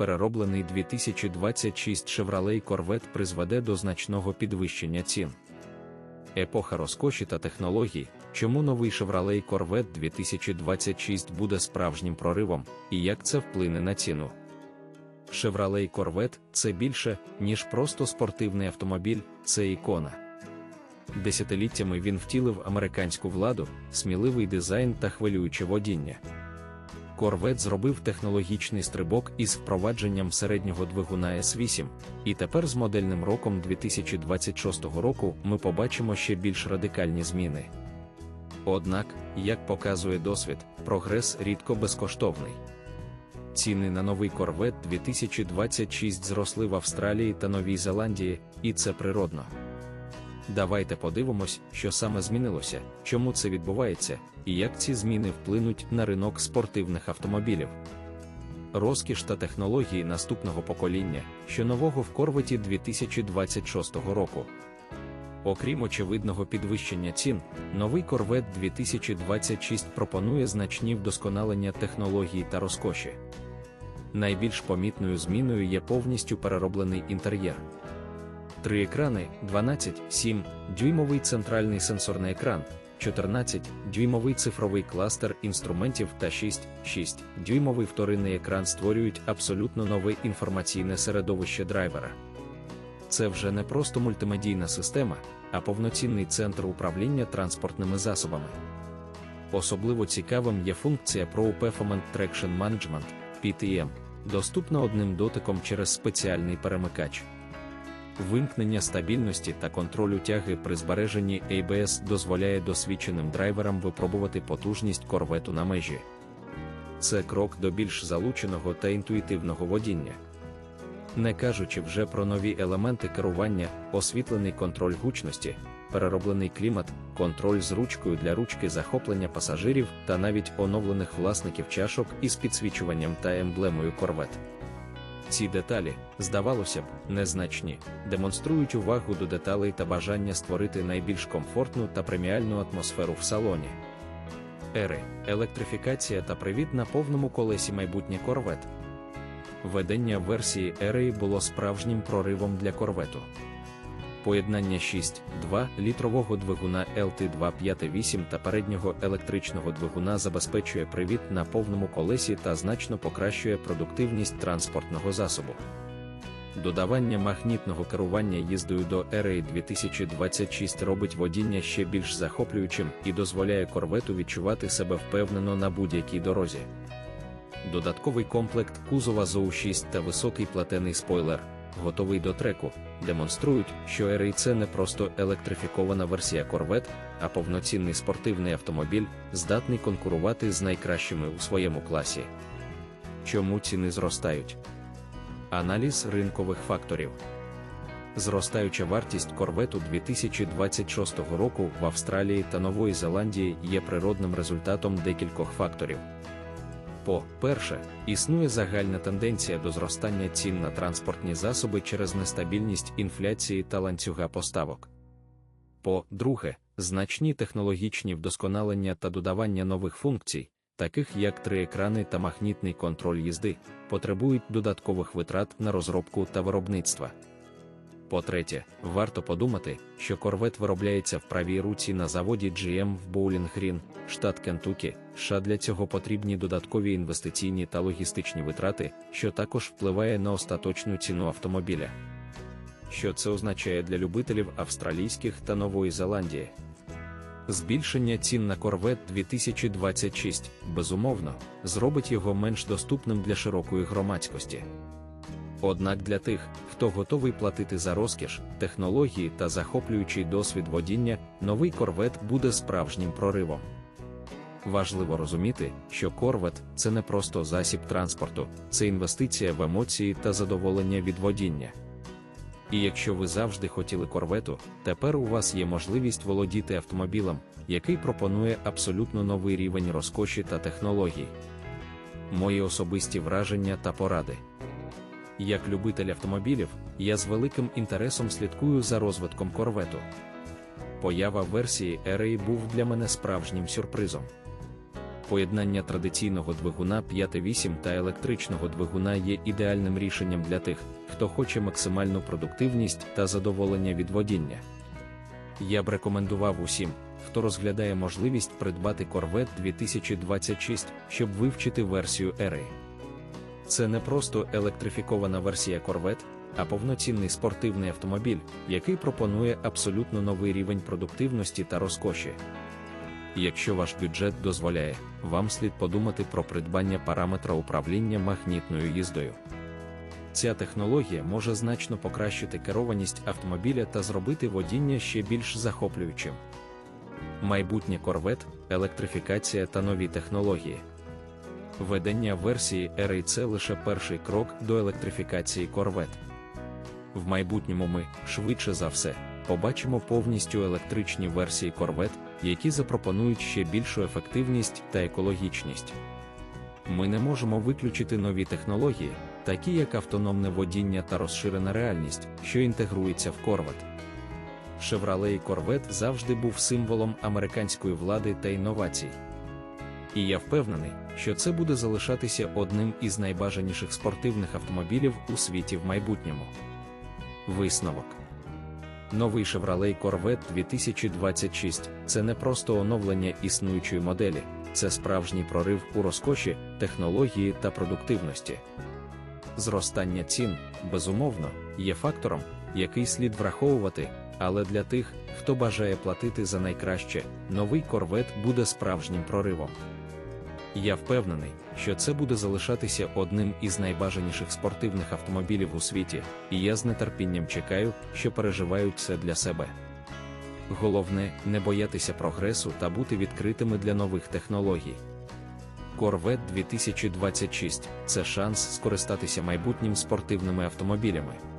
перероблений 2026 Chevrolet Corvette призведе до значного підвищення цін. Епоха розкоші та технологій, чому новий Chevrolet Corvette 2026 буде справжнім проривом, і як це вплине на ціну. Chevrolet Corvette – це більше, ніж просто спортивний автомобіль, це ікона. Десятиліттями він втілив американську владу, сміливий дизайн та хвилююче водіння. Корвет зробив технологічний стрибок із впровадженням середнього двигуна S8, і тепер з модельним роком 2026 року ми побачимо ще більш радикальні зміни. Однак, як показує досвід, прогрес рідко безкоштовний. Ціни на новий корвет 2026 зросли в Австралії та Новій Зеландії, і це природно. Давайте подивимось, що саме змінилося, чому це відбувається, і як ці зміни вплинуть на ринок спортивних автомобілів. Розкіш та технології наступного покоління, що нового в Корветі 2026 року. Окрім очевидного підвищення цін, новий корвет 2026 пропонує значні вдосконалення технологій та розкоші. Найбільш помітною зміною є повністю перероблений інтер'єр. Три екрани, 12, 7, дюймовий центральний сенсорний екран, 14, дюймовий цифровий кластер інструментів та 6, 6, дюймовий вторинний екран створюють абсолютно нове інформаційне середовище драйвера. Це вже не просто мультимедійна система, а повноцінний центр управління транспортними засобами. Особливо цікавим є функція Pro Performance Traction Management PTM, доступна одним дотиком через спеціальний перемикач. Вимкнення стабільності та контролю тяги при збереженні ABS дозволяє досвідченим драйверам випробувати потужність корвету на межі. Це крок до більш залученого та інтуїтивного водіння. Не кажучи вже про нові елементи керування, освітлений контроль гучності, перероблений клімат, контроль з ручкою для ручки захоплення пасажирів та навіть оновлених власників чашок із підсвічуванням та емблемою корвет. Ці деталі, здавалося б, незначні, демонструють увагу до деталей та бажання створити найбільш комфортну та преміальну атмосферу в салоні. Ери, електрифікація та привіт на повному колесі майбутнє корвет. Ведення версії Ери було справжнім проривом для корвету. Поєднання 6.2 літрового двигуна LT258 та переднього електричного двигуна забезпечує привід на повному колесі та значно покращує продуктивність транспортного засобу. Додавання магнітного керування їздою до RA 2026 робить водіння ще більш захоплюючим і дозволяє корвету відчувати себе впевнено на будь-якій дорозі. Додатковий комплект кузова ЗОУ-6 та високий платений спойлер готовий до треку, демонструють, що Airey – це не просто електрифікована версія Corvette, а повноцінний спортивний автомобіль, здатний конкурувати з найкращими у своєму класі. Чому ціни зростають? Аналіз ринкових факторів. Зростаюча вартість корвету 2026 року в Австралії та Нової Зеландії є природним результатом декількох факторів. По-перше, існує загальна тенденція до зростання цін на транспортні засоби через нестабільність інфляції та ланцюга поставок. По-друге, значні технологічні вдосконалення та додавання нових функцій, таких як три екрани та магнітний контроль їзди, потребують додаткових витрат на розробку та виробництва. По-третє, варто подумати, що корвет виробляється в правій руці на заводі GM в Боулінг Грін, штат Кентукі. США для цього потрібні додаткові інвестиційні та логістичні витрати, що також впливає на остаточну ціну автомобіля. Що це означає для любителів австралійських та Нової Зеландії? Збільшення цін на корвет 2026, безумовно, зробить його менш доступним для широкої громадськості. Однак для тих, хто готовий платити за розкіш, технології та захоплюючий досвід водіння, новий корвет буде справжнім проривом. Важливо розуміти, що корвет це не просто засіб транспорту, це інвестиція в емоції та задоволення від водіння. І якщо ви завжди хотіли корвету, тепер у вас є можливість володіти автомобілем, який пропонує абсолютно новий рівень розкоші та технологій. Мої особисті враження та поради. Як любитель автомобілів, я з великим інтересом слідкую за розвитком корвету. Поява версії Ерей був для мене справжнім сюрпризом. Поєднання традиційного двигуна 5.8 та електричного двигуна є ідеальним рішенням для тих, хто хоче максимальну продуктивність та задоволення від водіння. Я б рекомендував усім, хто розглядає можливість придбати Corvette 2026, щоб вивчити версію Ери. Це не просто електрифікована версія Corvette, а повноцінний спортивний автомобіль, який пропонує абсолютно новий рівень продуктивності та розкоші. Якщо ваш бюджет дозволяє, вам слід подумати про придбання параметра управління магнітною їздою. Ця технологія може значно покращити керованість автомобіля та зробити водіння ще більш захоплюючим. Майбутнє корвет, електрифікація та нові технології. Ведення версії RA – це лише перший крок до електрифікації корвет. В майбутньому ми, швидше за все, побачимо повністю електричні версії корвет, які запропонують ще більшу ефективність та екологічність. Ми не можемо виключити нові технології, такі як автономне водіння та розширена реальність, що інтегрується в Corvette. Chevrolet Corvette завжди був символом американської влади та інновацій. І я впевнений, що це буде залишатися одним із найбажаніших спортивних автомобілів у світі в майбутньому. Висновок Новий Chevrolet Corvette 2026 це не просто оновлення існуючої моделі, це справжній прорив у розкоші, технології та продуктивності. Зростання цін, безумовно, є фактором, який слід враховувати, але для тих, хто бажає платити за найкраще, новий Corvette буде справжнім проривом. Я впевнений, що це буде залишатися одним із найбажаніших спортивних автомобілів у світі, і я з нетерпінням чекаю, що переживають це для себе. Головне не боятися прогресу та бути відкритими для нових технологій. Corvette 2026 це шанс скористатися майбутнім спортивними автомобілями.